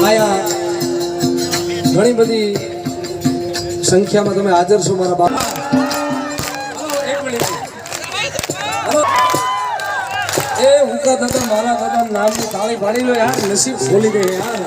આયા ઘણી બધી સંખ્યામાં તમે હાજર છો મારા બાપ. એ હુકા થતા મારા દાદા નામની તાળી પાડી લો યાર, નસીબ ખોલી ગઈ યાર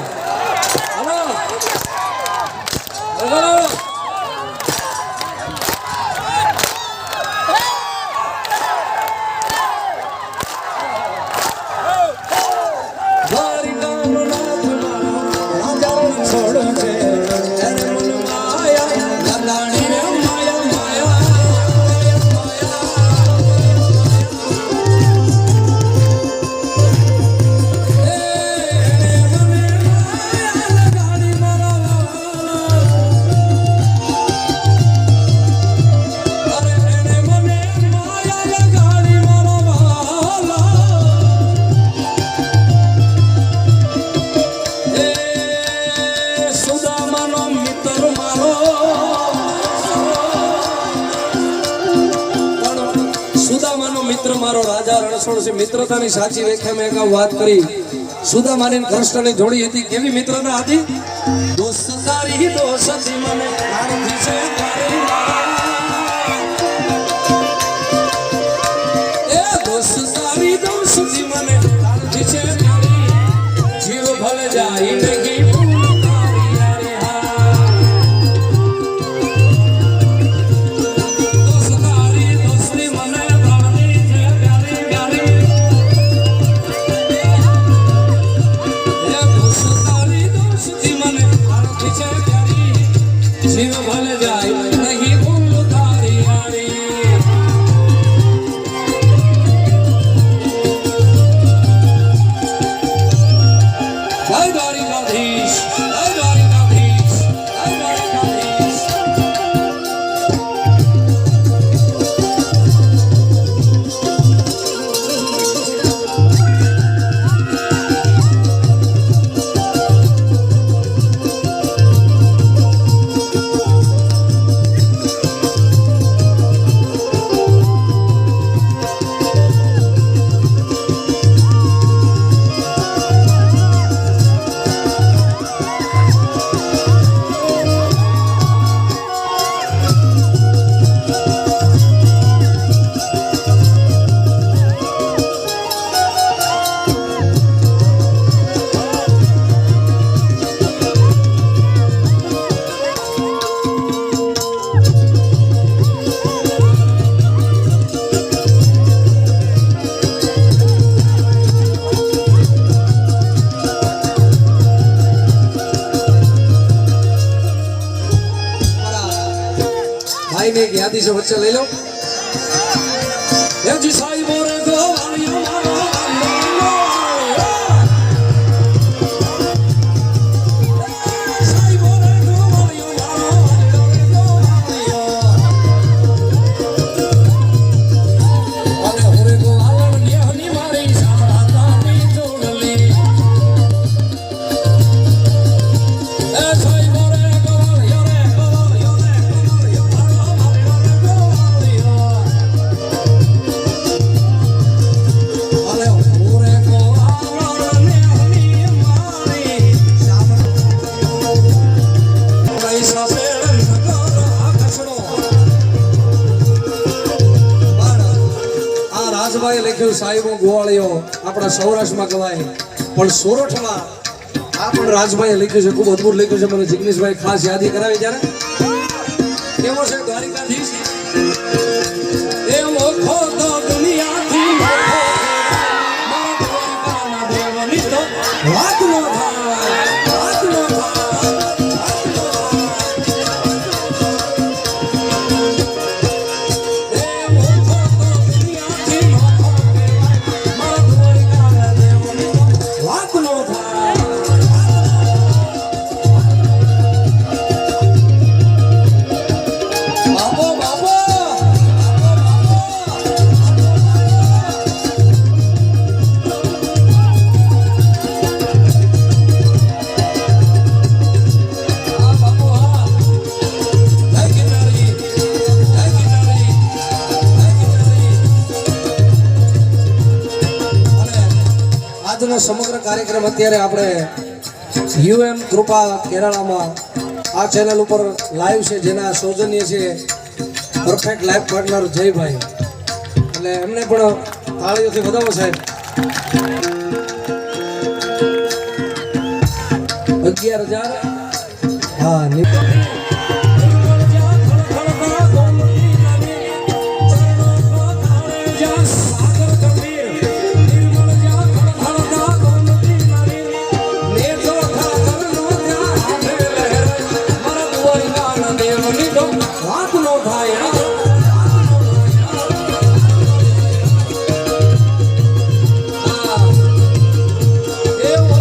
મિત્ર મારો રાજા રણછોડ છે મિત્રતાની સાચી વ્યાખ્યા મેં અગાઉ વાત કરી. અને કૃષ્ણની જોડી હતી. કેવી મિત્રતા હતી? દોસ્તી મને ભાઈને એક યાદી છે વચ્ચે લઈ લો. એ જી સાહેબો રે રાજભાઈ લખ્યું, સાહેબો, ગોવાળીઓ, આપણા સૌરાષ્ટ્રમાં કહેવાય પણ સોરઠમાં આ પણ રાજભાઈ લખ્યું છે, ખૂબ અદભુત લખ્યું છે. મને જિગ્નેશભાઈ ખાસ યાદી કરાવી ત્યારે. કેવો છે, દ્વારિકાધીશ? એવો મોખો આજનો સમગ્ર કાર્યક્રમ અત્યારે આપણે યુએમ કૃપા કેરાળામાં આ ચેનલ ઉપર લાઈવ છે, જેના સૌજન્ય છે પરફેક્ટ લાઈફ પાર્ટનર જયભાઈ. એટલે એમને પણ તાળીઓથી વધાવો સાહેબ. અગિયાર હજાર. હા